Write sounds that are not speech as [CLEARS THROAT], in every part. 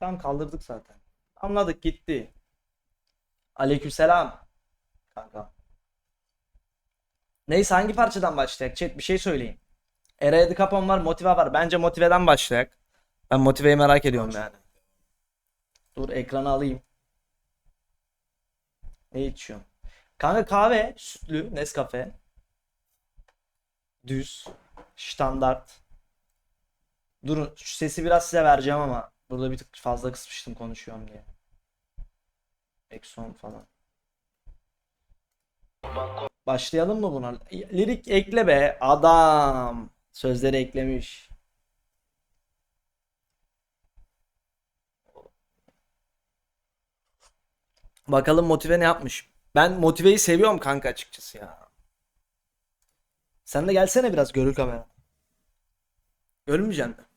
Tamam kaldırdık zaten. Anladık gitti. Aleykümselam. Kanka. Neyse hangi parçadan başlayak? Chat bir şey söyleyin. Era Capon var, Motive var. Bence Motive'den başlayak. Ben Motive'yi merak ediyorum yani. Dur ekranı alayım. Ne içiyorum? Kanka kahve, sütlü, Nescafe. Düz, standart. Durun şu sesi biraz size vereceğim ama burada bir tık fazla kısmıştım konuşuyorum diye. Exxon falan. Başlayalım mı buna? Lirik ekle be adam. Sözleri eklemiş. Bakalım motive ne yapmış. Ben motiveyi seviyorum kanka açıkçası ya. Sen de gelsene biraz görül kamera. Görünmeyeceksin mi?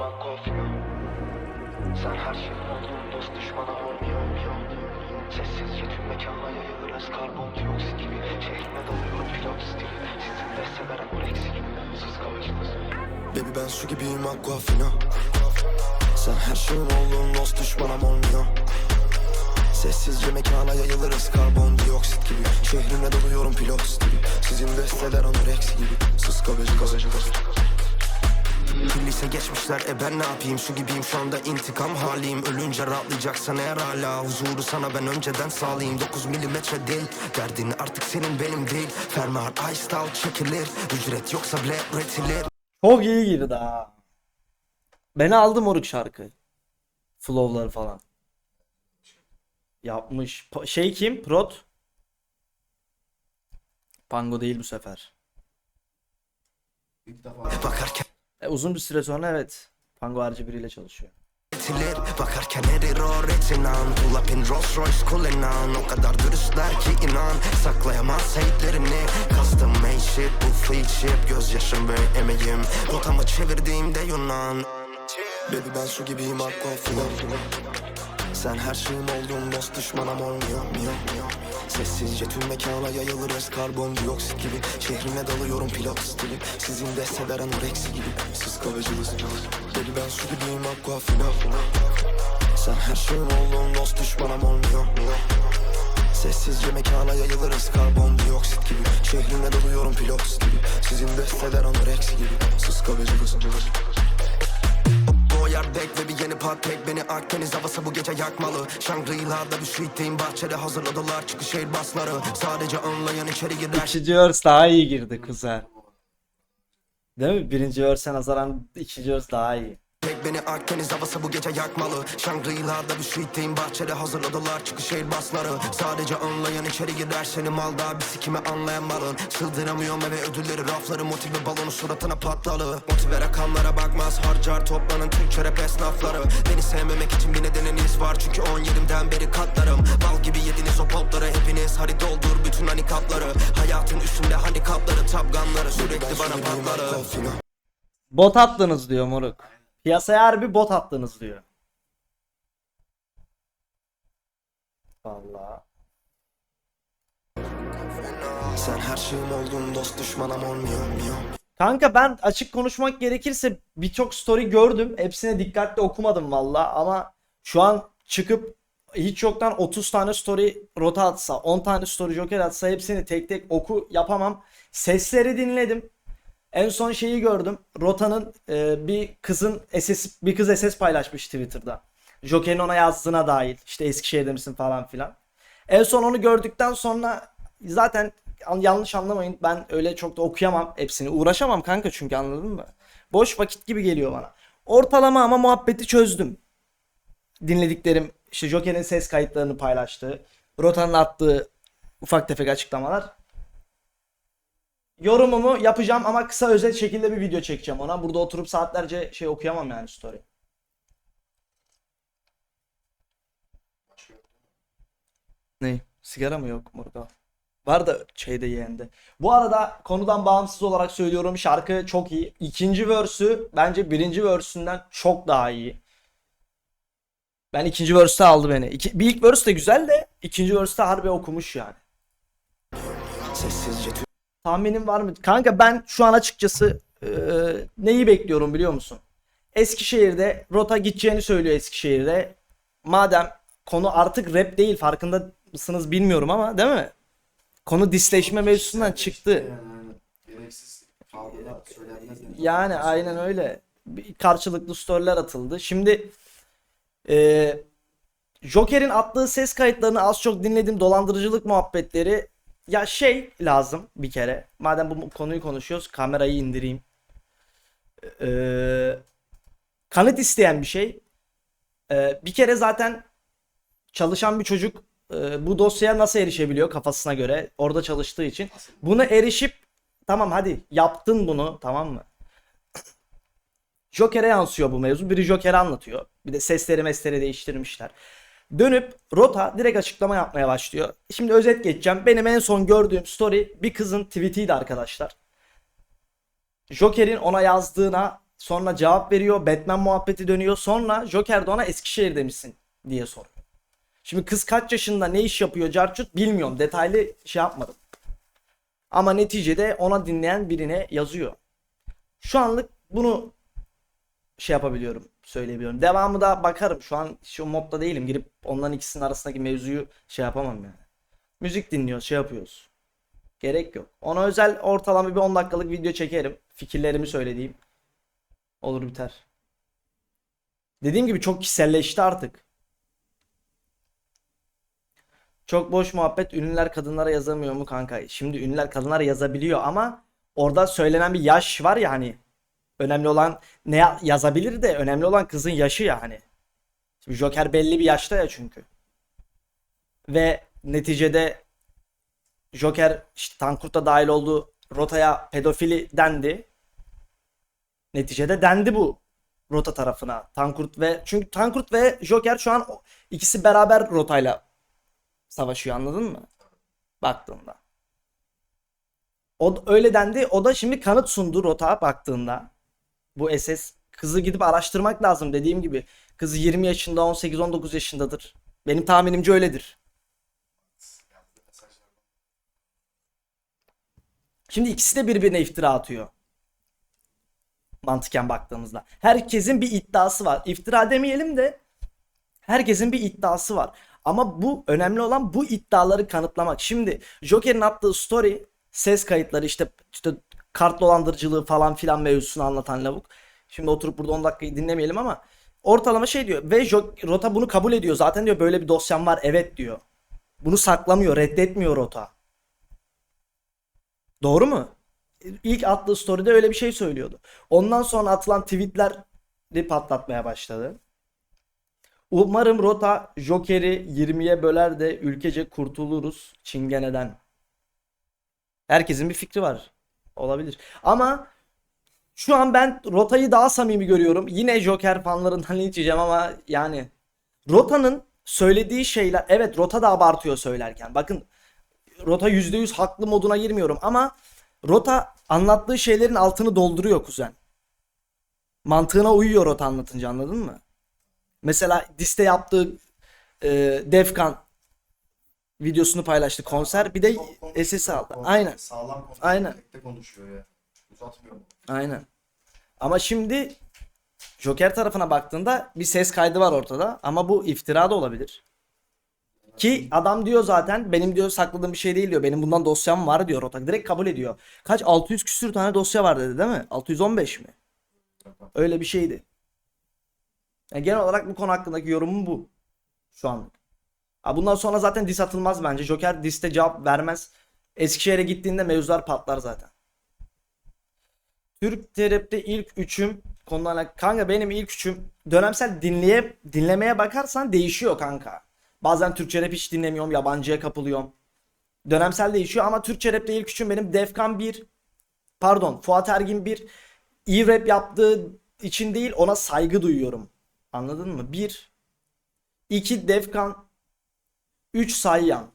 Bak korkmuyor Sen her şeyin olduğun dost düşmana olmuyor Sessizce tüm mekana yayılırız karbondioksit gibi. Şehrime dalıyorum pilot stili. Sizin besteler anoreksi gibi Sız kavacımız Baby ben su gibiyim aquafina Sen her şeyin olduğun dost düşmanam olmuyor Sessizce mekana yayılırız karbondioksit gibi. Şehrime doluyorum pilot stili. Sizin besteler anoreksi gibi. Sız kavacı kavacı Lise geçmişler e ben ne yapayım su gibiyim şu anda intikam haliyim Ölünce rahatlayacaksan eğer hala huzuru sana ben önceden sağlayayım 9 milimetre değil derdin artık senin benim değil Fermuar ice out çekilir ücret yoksa bile üretilir Çok iyi girdi ha. Beni aldı moruk şarkı. Flow'ları falan. Yapmış. Şey kim? Prot. Pango değil bu sefer. Bakarken E, uzun bir süre sonra evet. Pango harcı biriyle çalışıyor. üretilir Bakarken erir o retinan Pull up in Rolls Royce kulenan O kadar dürüstler ki inan. Saklayamaz hate'lerini. Custom made shit bu fleet ship Gözyaşım ve emeğim. Rotamı çevirdiğimde Yunan. Baby ben su gibiyim aquafina Sen her şeyim oldun dost düşmanım olmuyor miyo, miyo. Sessizce tüm mekana yayılırız karbondioksit gibi. Şehrime dalıyorum pilot stili. Sizin desteler anoreksi gibi. Siz kavacılız Baby ben su gibiyim aquafina Sen her şeyim oldun dost düşmanım olmuyor Sessizce mekana yayılırız karbondioksit gibi. Şehrime dalıyorum pilot stili. Sizin besteler anoreksi gibi. Siz kavacılız o yer bek ve bir patek Beni Akdeniz havası bu gece yakmalı Shangri-La'da suite'deyim bahçede hazırladılar çıkış airbusları Sadece anlayan içeri girer İkinci verse daha iyi girdi kuzen. Değil mi? Birinci verse'e nazaran ikinci verse daha iyi. Beni Akdeniz havası bu gece yakmalı. Shangri-La'da bir suite'deyim bahçede hazırladılar çıkış airbusları Sadece anlayan içeri girer seni mal daha bir sikimi anlayan malın. Sıldıramıyorum eve ödülleri rafları motive balonu suratına patlalı. Motive rakamlara bakmaz harcar toplanın Türkçe rap esnafları. Beni sevmemek için bir nedeniniz var çünkü 10 yerimden beri katlarım. Bal gibi yediniz o popları hepiniz hadi doldur bütün hanikapları. Hayatın üstünde handikapları tapganları sürekli bana patları. Bot attınız diyor moruk. Piyasaya harbi bot attınız diyor. Vallahi. Sen her şeyim oldun dost düşmanım olmuyor Kanka ben açık konuşmak gerekirse birçok story gördüm. Hepsine dikkatli okumadım valla ama şu an çıkıp hiç yoktan 30 tane story rota atsa, 10 tane story joker atsa hepsini tek tek oku yapamam. Sesleri dinledim. En son şeyi gördüm. Rota'nın e, bir kızın SS bir kız SS paylaşmış Twitter'da. Joker'in ona yazdığına dair. İşte Eskişehir'de misin falan filan. En son onu gördükten sonra zaten an- yanlış anlamayın ben öyle çok da okuyamam hepsini. Uğraşamam kanka çünkü anladın mı? Boş vakit gibi geliyor bana. Ortalama ama muhabbeti çözdüm. Dinlediklerim işte Joker'in ses kayıtlarını paylaştığı, Rota'nın attığı ufak tefek açıklamalar. Yorumumu yapacağım ama kısa özet şekilde bir video çekeceğim ona. Burada oturup saatlerce şey okuyamam yani story. Ne? Sigara mı yok burada? Var da şeyde yeğende. Bu arada konudan bağımsız olarak söylüyorum şarkı çok iyi. İkinci verse'ü bence birinci verse'ünden çok daha iyi. Ben ikinci verse'te aldı beni. İki, bir ilk verse de güzel de ikinci verse'te harbi okumuş yani. Tahminin var mı? Kanka ben şu an açıkçası e, neyi bekliyorum biliyor musun? Eskişehir'de Rota gideceğini söylüyor Eskişehir'de. Madem konu artık rap değil farkında mısınız bilmiyorum ama değil mi? Konu disleşme mevzusundan çıktı. Yani aynen öyle. Bir karşılıklı storyler atıldı. Şimdi e, Joker'in attığı ses kayıtlarını az çok dinledim. Dolandırıcılık muhabbetleri. Ya şey lazım bir kere. Madem bu konuyu konuşuyoruz kamerayı indireyim. E, kanıt isteyen bir şey. E, bir kere zaten çalışan bir çocuk e, bu dosyaya nasıl erişebiliyor kafasına göre orada çalıştığı için. Buna erişip tamam hadi yaptın bunu tamam mı? [CLEARS THROAT] Joker'e yansıyor bu mevzu. Biri Joker'e anlatıyor. Bir de sesleri mesleri değiştirmişler. Dönüp Rota direkt açıklama yapmaya başlıyor. Şimdi özet geçeceğim. Benim en son gördüğüm story bir kızın tweetiydi arkadaşlar. Joker'in ona yazdığına sonra cevap veriyor. Batman muhabbeti dönüyor. Sonra Joker de ona Eskişehir'de misin diye soruyor. Şimdi kız kaç yaşında ne iş yapıyor Carcut bilmiyorum. Detaylı şey yapmadım. Ama neticede ona dinleyen birine yazıyor. Şu anlık bunu şey yapabiliyorum, söyleyebiliyorum. Devamı da bakarım. Şu an şu modda değilim. Girip onların ikisinin arasındaki mevzuyu şey yapamam yani. Müzik dinliyoruz, şey yapıyoruz. Gerek yok. Ona özel ortalama bir 10 dakikalık video çekerim. Fikirlerimi söylediğim. Olur biter. Dediğim gibi çok kişiselleşti artık. Çok boş muhabbet ünlüler kadınlara yazamıyor mu kanka? Şimdi ünlüler kadınlara yazabiliyor ama orada söylenen bir yaş var ya hani. Önemli olan ne ya- yazabilir de önemli olan kızın yaşı ya hani. Şimdi Joker belli bir yaşta ya çünkü. Ve neticede Joker işte Tankurt da dahil oldu rotaya pedofili dendi. Neticede dendi bu rota tarafına. Tankurt ve çünkü Tankurt ve Joker şu an ikisi beraber rotayla savaşıyor anladın mı? Baktığında. O öyle dendi. O da şimdi kanıt sundu rota baktığında. Bu SS kızı gidip araştırmak lazım dediğim gibi. Kız 20 yaşında 18-19 yaşındadır. Benim tahminimce öyledir. Şimdi ikisi de birbirine iftira atıyor. Mantıken baktığımızda. Herkesin bir iddiası var. İftira demeyelim de herkesin bir iddiası var. Ama bu önemli olan bu iddiaları kanıtlamak. Şimdi Joker'in attığı story ses kayıtları işte, işte kart dolandırıcılığı falan filan mevzusunu anlatan lavuk. Şimdi oturup burada 10 dakikayı dinlemeyelim ama ortalama şey diyor ve Rota bunu kabul ediyor. Zaten diyor böyle bir dosyam var evet diyor. Bunu saklamıyor, reddetmiyor Rota. Doğru mu? İlk attığı story'de öyle bir şey söylüyordu. Ondan sonra atılan tweetleri patlatmaya başladı. Umarım Rota Joker'i 20'ye böler de ülkece kurtuluruz Çingene'den. Herkesin bir fikri var. Olabilir. Ama şu an ben Rota'yı daha samimi görüyorum. Yine Joker fanlarından [LAUGHS] linç ama yani Rota'nın söylediği şeyler evet Rota da abartıyor söylerken. Bakın Rota %100 haklı moduna girmiyorum ama Rota anlattığı şeylerin altını dolduruyor kuzen. Mantığına uyuyor Rota anlatınca anladın mı? Mesela Diste yaptığı e, Defkan videosunu paylaştı konser. Bir de. SS aldı. Aynen. Sağlam konuşuyor. Aynen. Konuşuyor ya. Uzatmıyor? Aynen. Ama şimdi Joker tarafına baktığında bir ses kaydı var ortada ama bu iftira da olabilir. Ki adam diyor zaten benim diyor sakladığım bir şey değil diyor. Benim bundan dosyam var diyor Rotak. Direkt kabul ediyor. Kaç 600 küsür tane dosya var dedi değil mi? 615 mi? Öyle bir şeydi. Yani genel olarak bu konu hakkındaki yorumum bu. Şu an. Bundan sonra zaten dis atılmaz bence. Joker diste cevap vermez. Eskişehir'e gittiğinde mevzular patlar zaten. Türk Terap'te ilk üçüm konularla. Kanka benim ilk üçüm dönemsel dinleye, dinlemeye bakarsan değişiyor kanka. Bazen Türkçe rap hiç dinlemiyorum. Yabancıya kapılıyorum. Dönemsel değişiyor ama Türkçe rapte ilk üçüm benim Defkan 1. Pardon Fuat Ergin 1. İyi rap yaptığı için değil ona saygı duyuyorum. Anladın mı? 1. 2 Defkan. 3 Sayyan.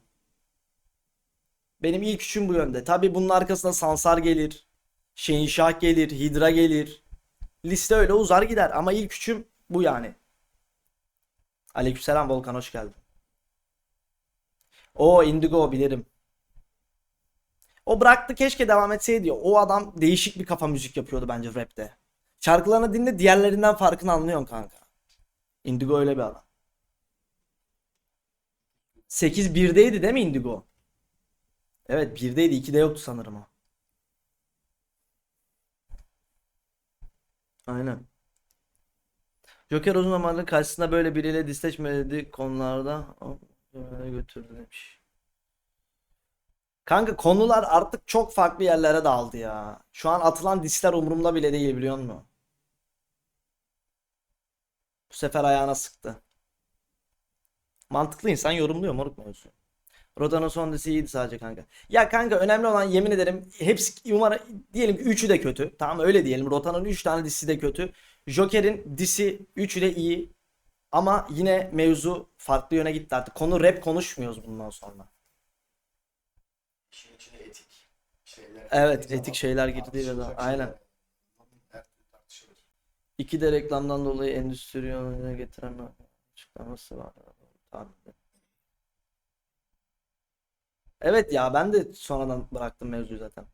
Benim ilk üçüm bu yönde. Tabi bunun arkasında Sansar gelir. Şehinşah gelir. Hidra gelir. Liste öyle uzar gider. Ama ilk üçüm bu yani. Aleykümselam Volkan hoş geldin. O Indigo bilirim. O bıraktı keşke devam etseydi. O adam değişik bir kafa müzik yapıyordu bence rapte. Şarkılarını dinle diğerlerinden farkını anlıyorsun kanka. Indigo öyle bir adam. 8 1'deydi değil mi Indigo? Evet 1'deydi 2'de yoktu sanırım o. Aynen. Joker uzun zamandır karşısında böyle biriyle disleşmedi konularda götürdü demiş. Kanka konular artık çok farklı yerlere dağıldı ya. Şu an atılan disler umurumda bile değil biliyor musun? Bu sefer ayağına sıktı. Mantıklı insan yorumluyor moruk mevzu. Roda'nın son dizisi iyiydi sadece kanka. Ya kanka önemli olan yemin ederim hepsi umarım diyelim ki üçü de kötü. Tamam öyle diyelim. Rota'nın 3 tane dizisi de kötü. Joker'in disi üçü de iyi. Ama yine mevzu farklı yöne gitti artık. Konu rap konuşmuyoruz bundan sonra. İşin içine etik şeyler. Evet, etik şeyler tartışılacak zaman, şeyler. aynen. İki de reklamdan dolayı endüstri yönüne getiren açıklaması var. Evet ya ben de sonradan bıraktım mevzuyu zaten.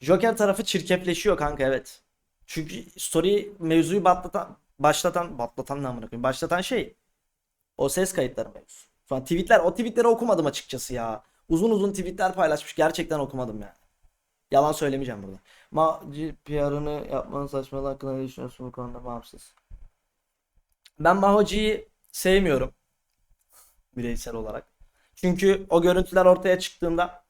Joker tarafı çirkefleşiyor kanka evet. Çünkü story mevzuyu batlatan, başlatan, batlatan ne amına koyayım? Başlatan şey o ses kayıtları mevzusu. Sonra tweetler, o tweetleri okumadım açıkçası ya. Uzun uzun tweetler paylaşmış. Gerçekten okumadım yani. Yalan söylemeyeceğim burada. Ma PR'ını yapmanın saçmalığı hakkında ne düşünüyorsun bu konuda bağımsız? Ben Mahoci'yi sevmiyorum. Bireysel olarak. Çünkü o görüntüler ortaya çıktığında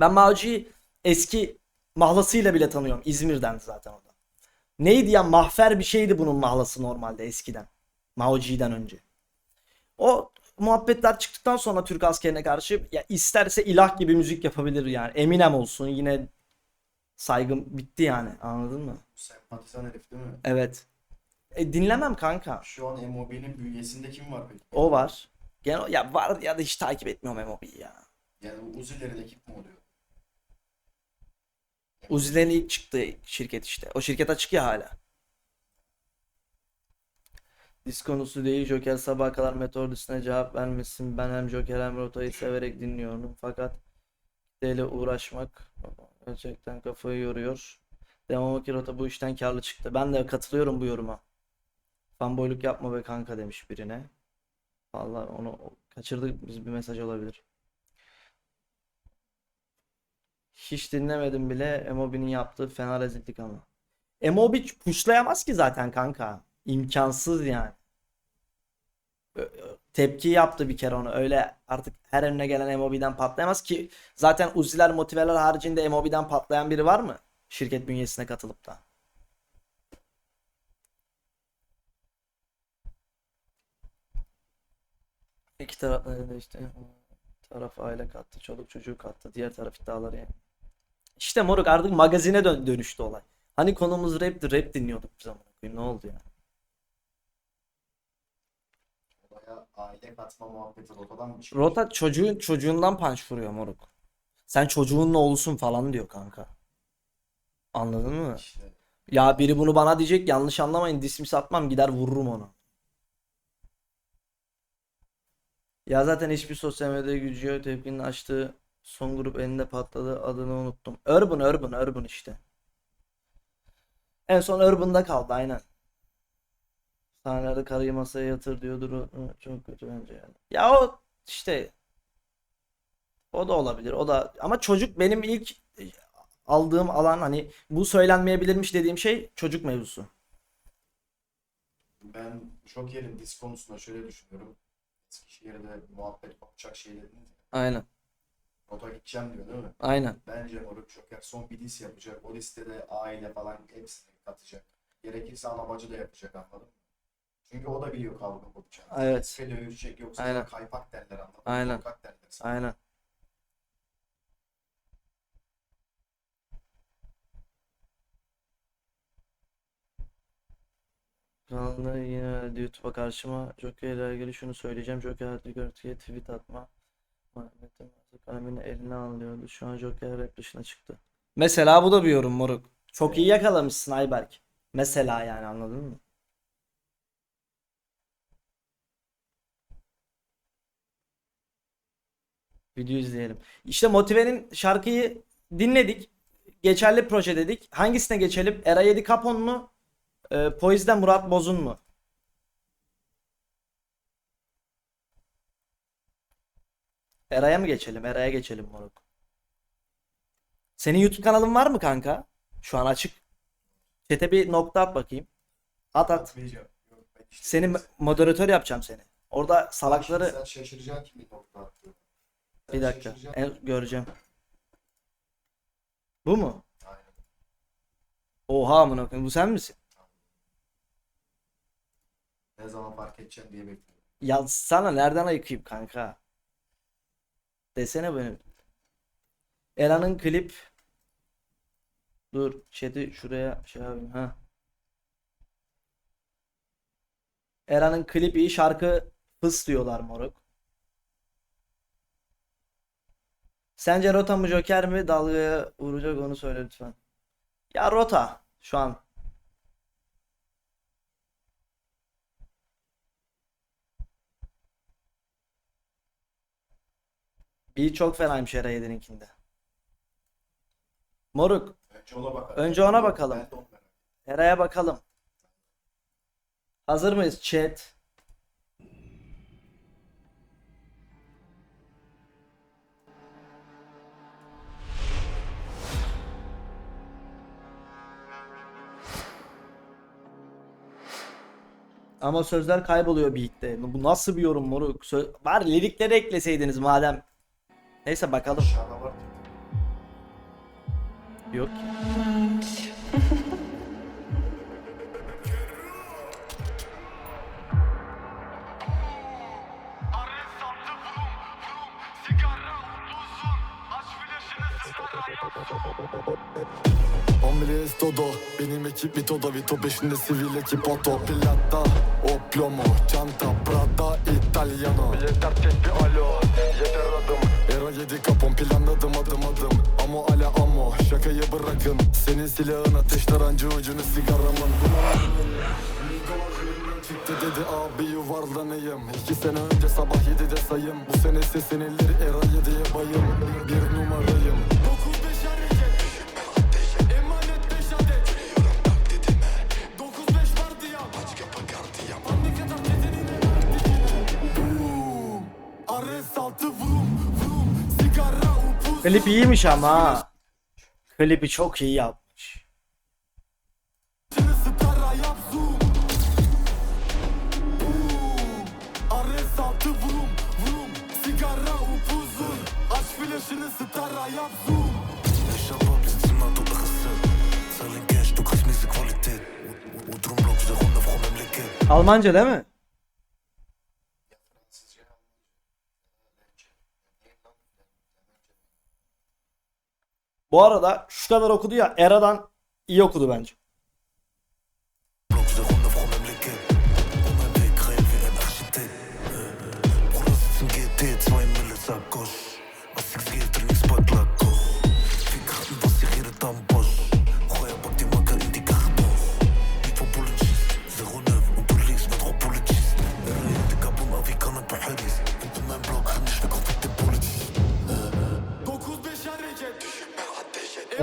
ben Mahoci'yi eski mahlasıyla bile tanıyorum. İzmir'den zaten o da. Neydi ya mahfer bir şeydi bunun mahlası normalde eskiden. Mahoci'den önce. O muhabbetler çıktıktan sonra Türk askerine karşı ya isterse ilah gibi müzik yapabilir yani. Eminem olsun yine saygım bitti yani anladın mı? Sempatizan herif değil mi? Evet. E, dinlemem kanka. Şu an MOB'nin bünyesinde kim var peki? O var. Genel ya var ya da hiç takip etmiyorum MOB'yi ya. Yani bu Uzi'lerin ekip mi oluyor? Uzi'lerin ilk çıktığı şirket işte. O şirket açık ya hala. Disk konusu değil. Joker sabaha kadar Meteor cevap vermesin. Ben hem Joker hem Rota'yı severek dinliyorum. Fakat kitleyle uğraşmak gerçekten kafayı yoruyor. Demem ki Rota bu işten karlı çıktı. Ben de katılıyorum bu yoruma. Fanboyluk yapma be kanka demiş birine. Vallahi onu kaçırdık biz bir mesaj olabilir. Hiç dinlemedim bile Emobi'nin yaptığı fena rezillik ama. Emobi pushlayamaz ki zaten kanka. İmkansız yani. Tepki yaptı bir kere onu. Öyle artık her önüne gelen Emobi'den patlayamaz ki zaten Uzi'ler motiveler haricinde Emobi'den patlayan biri var mı? Şirket bünyesine katılıp da. İki tarafta da işte taraf aile kattı, çoluk çocuğu kattı, diğer taraf iddiaları yani. İşte moruk artık magazine dön dönüştü olay. Hani konumuz rapti, rap dinliyorduk biz zaman ne oldu ya? Olaya aile katma muhabbeti rotadan mı çıkmış? Rota çocuğun çocuğundan punch vuruyor moruk. Sen çocuğunun oğlusun falan diyor kanka. Anladın mı? İşte Ya biri bunu bana diyecek yanlış anlamayın dismis atmam gider vururum onu. Ya zaten hiçbir sosyal medya gücü yok. Tepkinin açtığı son grup elinde patladı. Adını unuttum. Urban, Urban, Urban işte. En son Urban'da kaldı aynen. Sahnelerde karıyı masaya yatır diyordur. Çok kötü bence yani. Ya o işte o da olabilir. O da ama çocuk benim ilk aldığım alan hani bu söylenmeyebilirmiş dediğim şey çocuk mevzusu. ben Joker'in disk konusunda şöyle düşünüyorum. Eskişehir'de muhabbet kopacak şey dediniz ya. Aynen. Rota gideceğim diyor değil mi? Aynen. Bence Moruk Joker son bir disk yapacak. O listede aile falan hepsini katacak. Gerekirse ana bacı da yapacak anladın mı? Çünkü o da biliyor kavga kopacağını. Evet. Tipe dövüşecek yoksa Aynen. kaypak derler anladın mı? Aynen. Korkak derler sana. Aynen. Kanalda yine YouTube'a karşıma Joker ile ilgili şunu söyleyeceğim. Joker Görtü'ye tweet atma. Muhammed'in kalemini eline alıyordu. Şu an Joker rap dışına çıktı. Mesela bu da bir yorum moruk. Çok iyi yakalamışsın Ayberk. Mesela yani anladın mı? Video izleyelim. İşte Motive'nin şarkıyı dinledik. Geçerli proje dedik. Hangisine geçelim? Era 7 Capon mu? E, Poise'den Murat Bozun mu? Era'ya mı geçelim? Era'ya geçelim moruk. Senin YouTube kanalın var mı kanka? Şu an açık. Chat'e bir nokta at bakayım. At at. Seni moderatör yapacağım seni. Orada salakları Sen şaşıracaksın kimin nokta. Sen bir dakika. En- göreceğim. Bu mu? Aynen. Oha amına koyayım bu sen misin? Ne zaman fark edeceğim diye bekliyorum. Ya sana nereden ayıkayım kanka? Desene benim. Era'nın klip Dur chat'i şuraya şey yapayım ha. Era'nın klip iyi şarkı fıs diyorlar moruk. Sence Rota mı Joker mi dalgaya vuracak onu söyle lütfen. Ya Rota şu an. Bir çok fenaymış Era 7'ninkinde. Moruk Önce ona bakalım. Önce ona bakalım. Era'ya bakalım. Hazır mıyız chat? Ama sözler kayboluyor beat'te. Bu nasıl bir yorum moruk? Söz... Bari lirikleri ekleseydiniz madem. Neyse bakalım. Aşağıda var. Yok. Omri todo Benim ekip Vito'da Vito peşinde sivil ekip Otto Pilatta O plomo Çanta Prada Italiano Yeter tek bir alo Yeter Era yedi kapon planladım adım adım. Amo ala amo Şakayı bırakın. Senin silahın ateş tarancı ucunu sigaramın. Çıktı dedi abi yuvarlanayım. İki sene önce sabah yedide sayım. Bu sene sesinilir era yediye bayım. Bir numarayım Klip iyiymiş ama ha. Klipi çok iyi yapmış. Stara yap zoom Bu arada şu kadar okudu ya Era'dan iyi okudu bence.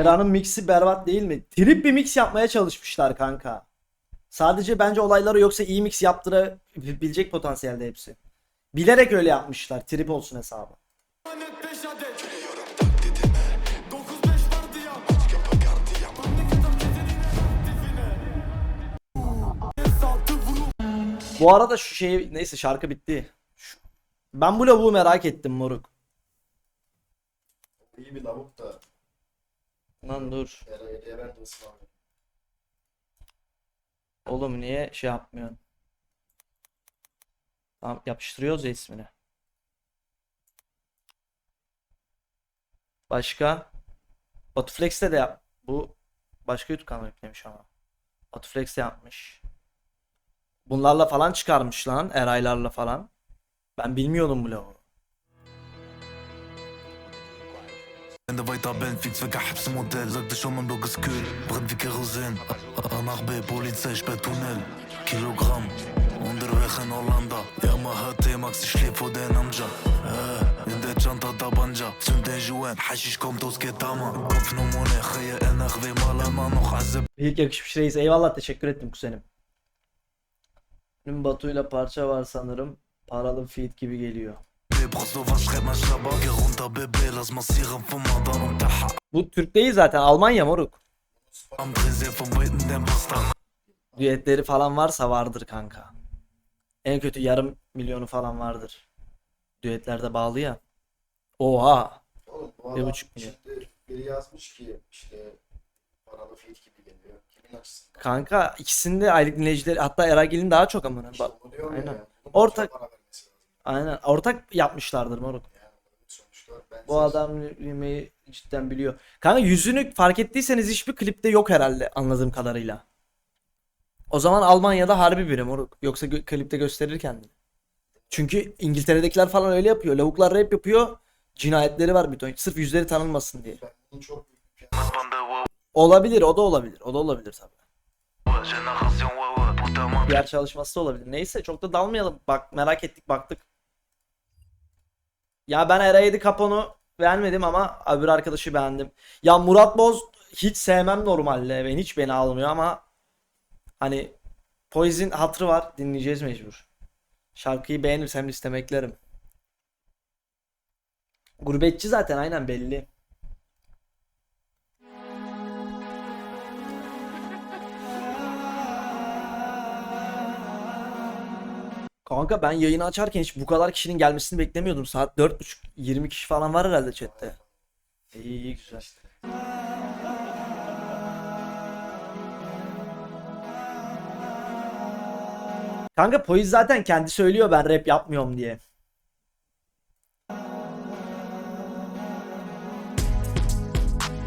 Era'nın mixi berbat değil mi? Trip bir mix yapmaya çalışmışlar kanka. Sadece bence olayları yoksa iyi mix yaptırabilecek potansiyelde hepsi. Bilerek öyle yapmışlar. Trip olsun hesabı. Bu arada şu şeyi neyse şarkı bitti. Ben bu lavuğu merak ettim moruk. İyi bir lavuk da Lan dur. Era 7'ye ben de ısmarladım. Oğlum niye şey yapmıyorsun? Tamam yapıştırıyoruz ya ismini. Başka? Otuflex'te de yap. Bu başka YouTube kanalı yüklemiş ama. Otuflex de yapmış. Bunlarla falan çıkarmış lan. Eraylarla falan. Ben bilmiyordum bu lavuğu. En de weiter bent, fix weg Habsmodell Sagte schon mein Blog ist kühl, brennt wie Kerosin Nach B, Polizei, sperrt Tunnel Kilogramm, unter weg in Hollanda Ja maar het T-Max, ich leb vor den Amca äh, In der Çanta tabanca Zünd den Jouen, Haschisch kommt aus Ketama Kopf Numune, Chaya NRW Malama noch Azeb Büyük yakışmış reis. Eyvallah teşekkür ettim kuzenim. Benim Batu'yla parça var sanırım. Paralı feat gibi geliyor. Bu Türk değil zaten. Almanya moruk. Düetleri falan varsa vardır kanka. En kötü yarım milyonu falan vardır. Düetlerde bağlı ya. Oha. Oğlum bu Bir buçuk milyon. şimdi biri yazmış ki işte paralı feed gibi geliyor. Kimin açısından? Kanka ikisinde aylık dinleyicileri hatta Eragil'in daha çok amına. İşte aynen. ya. Ortak- çok para vermesi lazım. Aynen. Ortak yapmışlardır moruk. Bu adam yemeği cidden biliyor. Kanka yüzünü fark ettiyseniz hiçbir klipte yok herhalde anladığım kadarıyla. O zaman Almanya'da harbi biri moruk. Yoksa gö- klipte gösterir kendini. Çünkü İngiltere'dekiler falan öyle yapıyor. Lavuklar rap yapıyor. Cinayetleri var bir ton. Sırf yüzleri tanınmasın diye. Olabilir, o da olabilir. O da olabilir tabii. Diğer çalışması da olabilir. Neyse çok da dalmayalım. Bak merak ettik baktık. Ya ben Era 7 Capone'u beğenmedim ama öbür arkadaşı beğendim. Ya Murat Boz hiç sevmem normalde. Ben hiç beni almıyor ama hani Poison hatırı var. Dinleyeceğiz mecbur. Şarkıyı beğenirsem listeme eklerim. Gurbetçi zaten aynen belli. Kanka ben yayını açarken hiç bu kadar kişinin gelmesini beklemiyordum. Saat 4.30 20 kişi falan var herhalde chatte. İyi iyi güzel. Kanka Poiz zaten kendi söylüyor ben rap yapmıyorum diye.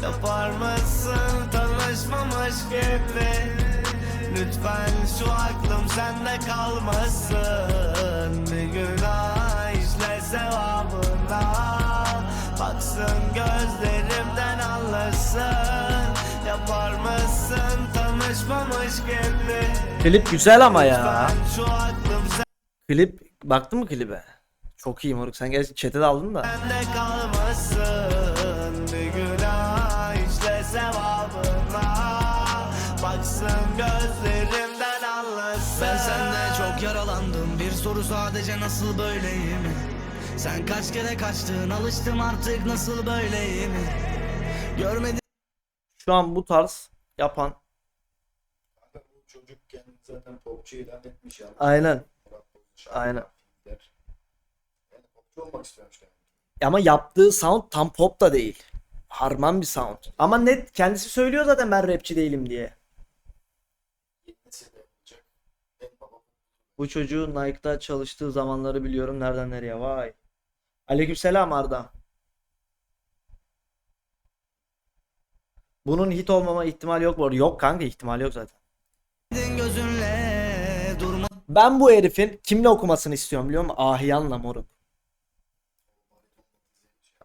Yapar mısın tanışmamış gibi Lütfen şu aklım sende kalmasın Bir günah işle sevabına Baksın gözlerimden anlasın Yapar mısın tanışmamış gibi Klip güzel ama ya. Klip baktın mı klibe? Çok iyi moruk. Sen gerçi chat'e de aldın da. sende kalmasın Bir günah işle sevabına Baksın gözlerimden soru sadece nasıl böyleyim Sen kaç kere kaçtın Alıştım artık nasıl böyleyim Görmedim Şu an bu tarz yapan çocuk kendini zaten popçu ilan etmiş ya. Aynen. Aynen. Yani popçu olmak istiyormuş kendini. ama yaptığı sound tam pop da değil. Harman bir sound. Ama net kendisi söylüyor zaten ben rapçi değilim diye. Yetmesi de yapılacak. En baba Bu çocuğu Nike'da çalıştığı zamanları biliyorum. Nereden nereye vay. Aleykümselam Arda. Bunun hit olmama ihtimali yok arada. Yok kanka ihtimali yok zaten. Ben bu herifin kimle okumasını istiyorum biliyor musun? Ahiyan'la moruk.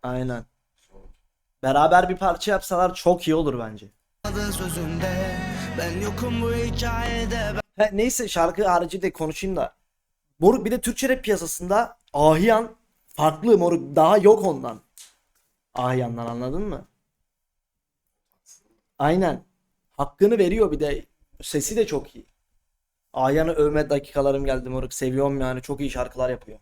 Aynen. Beraber bir parça yapsalar çok iyi olur bence. Adın sözünde Ben yokum bu hikayede He, neyse şarkı harici de konuşayım da. Moruk bir de Türkçe rap piyasasında Ahiyan farklı moruk daha yok ondan. Ahiyan'dan anladın mı? Aynen. Hakkını veriyor bir de sesi de çok iyi. Ahiyan'ı övme dakikalarım geldi moruk. Seviyorum yani çok iyi şarkılar yapıyor.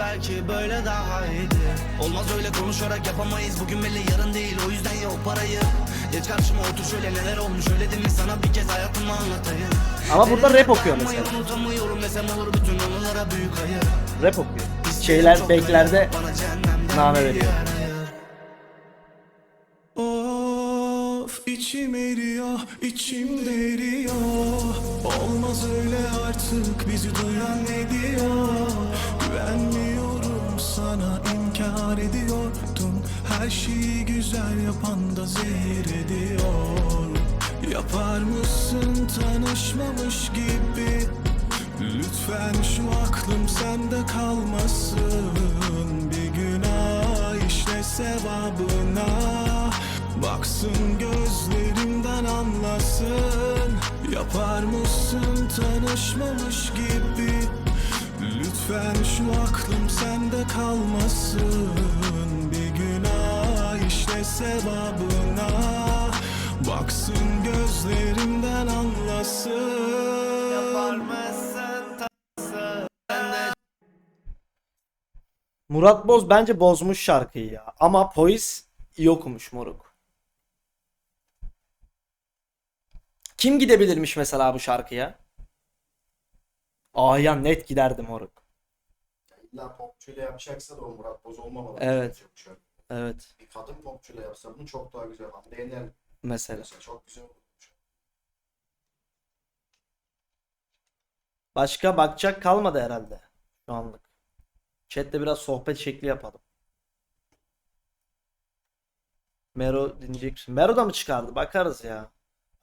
Belki böyle daha iyiydi. Olmaz öyle konuşarak yapamayız. Bugün belli yarın değil. O yüzden yok parayı. Geç karşıma otur şöyle. Neler olmuş Öyle değil mi? Sana bir kez hayatımı anlatayım. Ama burada rap okuyor mesela. Unutamıyorum. Desem olur bütün anılara büyük hayır Rap okuyor. Şeyler beklerde name veriyor. Of içim eriyor, içimde eriyor Olmaz öyle artık bizi duyan ne diyor Güvenmiyorum sana inkar ediyordum. Her şeyi güzel yapan da zehir ediyor. Yapar mısın tanışmamış gibi? Lütfen şu aklım sende kalmasın. Bir günah işle sevabına. Baksın gözlerimden anlasın. Yapar mısın tanışmamış gibi Lütfen şu aklım sende kalmasın Bir günah işle sevabına Baksın gözlerimden anlasın Murat Boz bence bozmuş şarkıyı ya. Ama Pois iyi okumuş moruk. Kim gidebilirmiş mesela bu şarkıya? Ayhan net giderdi moruk. İlla popçuyla yapacaksa da o Murat Boz olmamalı. Evet. Evet Bir kadın popçuyla yapsa bunu çok daha güzel. Hande Yener mesela. mesela çok güzel olur. Başka bakacak kalmadı herhalde şu anlık. Chat'te biraz sohbet şekli yapalım. Mero dinleyecek misin? Mero da mı çıkardı? Bakarız ya.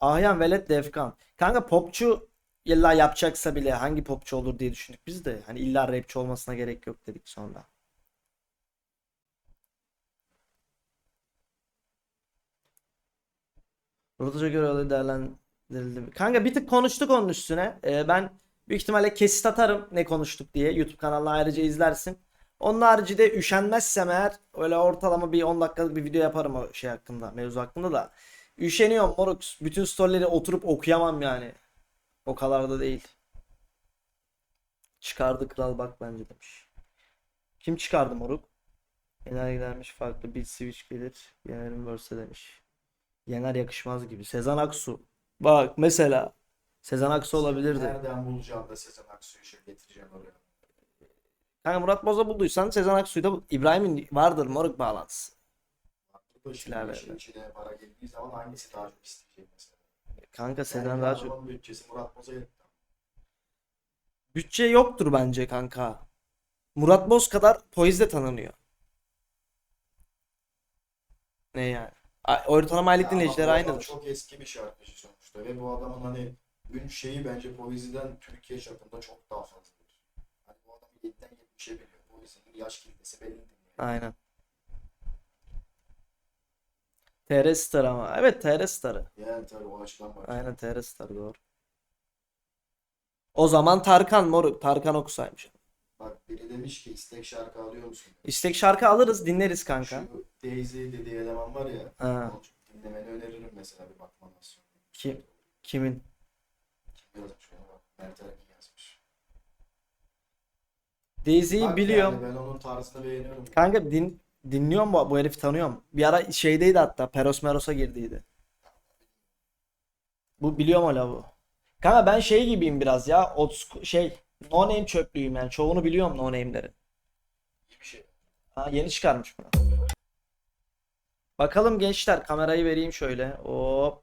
Ahyan Velet Defkan. Kanka popçu illa yapacaksa bile hangi popçu olur diye düşündük biz de. Hani illa rapçi olmasına gerek yok dedik sonra. Rotaja göre öyle değerlendirildi. Kanka bir tık konuştuk onun üstüne. Ee, ben büyük ihtimalle kesit atarım ne konuştuk diye. YouTube kanalına ayrıca izlersin. Onun haricinde üşenmezsem eğer öyle ortalama bir 10 dakikalık bir video yaparım o şey hakkında, mevzu hakkında da. Üşeniyorum moruk. Bütün storyleri oturup okuyamam yani. O kadar da değil. Çıkardı kral bak bence demiş. Kim çıkardı moruk? Yener gidermiş farklı bir switch gelir. Yener'in verse demiş. Yener yakışmaz gibi. Sezen Aksu. Bak mesela. Sezen Aksu olabilirdi. Nereden bulacağım da Sezen Aksu'yu şey getireceğim oraya. Kanka Murat Boz'a bulduysan Sezen Aksu'yu da. İbrahim'in vardır moruk bağlantısı. Silahla işin içine para geldiği zaman hangisi daha çok isteyecek mesela? Kanka Yani daha çok. bütçesi Murat Boz'a yetti. Bütçe yoktur bence kanka. Murat Boz kadar Poiz de tanınıyor. Ne yani? A- Ortalama aylık Ya dinleyiciler bu adam aynıdır. Çok eski bir şarkıcı sonuçta ve bu adamın hani ün şeyi bence Poezi'den Türkiye çapında çok daha fazladır. Hani bu adam 7'den 70'e biliyor. Poezi'nin yaş kitlesi belli değil. Aynen. TR Star ama. Evet TR Star'ı. Yani tabii o açıdan bak. Aynen TR Star doğru. O zaman Tarkan moruk. Tarkan okusaymış. Bak biri demiş ki istek şarkı alıyor musun? İstek şarkı alırız dinleriz kanka. Şu Daisy dediği eleman var ya. Ha. onu dinlemeni öneririm mesela bir bakman lazım. Kim? Kimin? Kim yazmış ona bak. Mert Erkin yazmış. Daisy'yi Bak biliyorum. Yani ben onun tarzını beğeniyorum. Kanka din, dinliyorum bu, bu herifi tanıyorum. Bir ara şeydeydi hatta Peros Meros'a girdiydi. Bu biliyorum hala bu. Kanka ben şey gibiyim biraz ya. Old school- şey no name çöplüğüyüm yani. Çoğunu biliyorum no name'leri. İyi bir şey. Ha yeni çıkarmış bunu. Bakalım gençler kamerayı vereyim şöyle. Hop.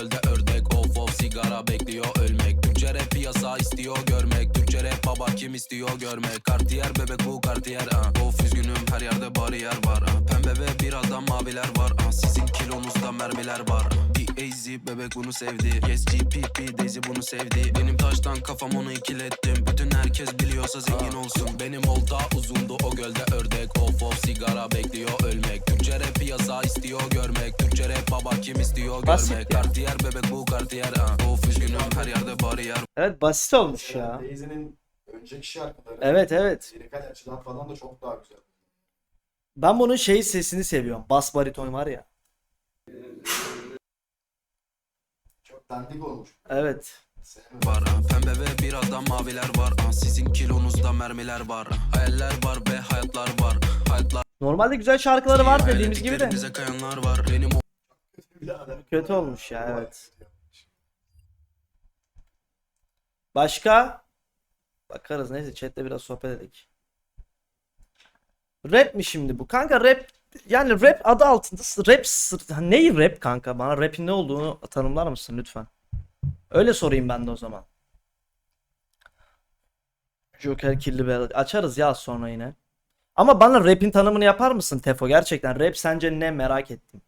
Gölde ördek Of of sigara bekliyor ölmek. Türkçe rap piyasa istiyor görmek. Türkçe rap baba kim istiyor görmek Kartiyer bebek bu kartiyer ah. Of üzgünüm her yerde bariyer var ah. Pembe ve bir adam maviler var ah. Sizin kilonuzda mermiler var D-Easy bebek bunu sevdi Yes GPP Daisy bunu sevdi Benim taştan kafam onu ikilettim Bütün herkes biliyorsa zengin olsun Benim olta uzundu o gölde ördek Of of sigara bekliyor ölmek Türkçe rap piyasa istiyor görmek Türkçe rap baba kim istiyor Basit görmek ya. Kartiyer bebek bu kartiyer ah. Of üzgünüm her yerde bariyer Evet basit olmuş ya. Daisy'nin önceki şarkıları Evet evet. lirikal açıdan falan da çok daha güzel. Ben bunun şey sesini seviyorum. Bas bariton var ya. Çok dandik olmuş. Evet. Var. Pembe ve bir adam maviler var. Sizin kilonuzda mermiler var. Hayaller var be hayatlar var Hayatlar Normalde güzel şarkıları var dediğimiz gibi de. Hayallettiklerimize kayanlar var Benim. Kötü olmuş ya, evet. Başka? Bakarız neyse chatte biraz sohbet edelim. Rap mi şimdi bu? Kanka rap yani rap adı altında rap neyi rap kanka? Bana rap'in ne olduğunu tanımlar mısın lütfen? Öyle sorayım ben de o zaman. Joker kirli bir açarız ya sonra yine. Ama bana rap'in tanımını yapar mısın Tefo? Gerçekten rap sence ne merak ettim.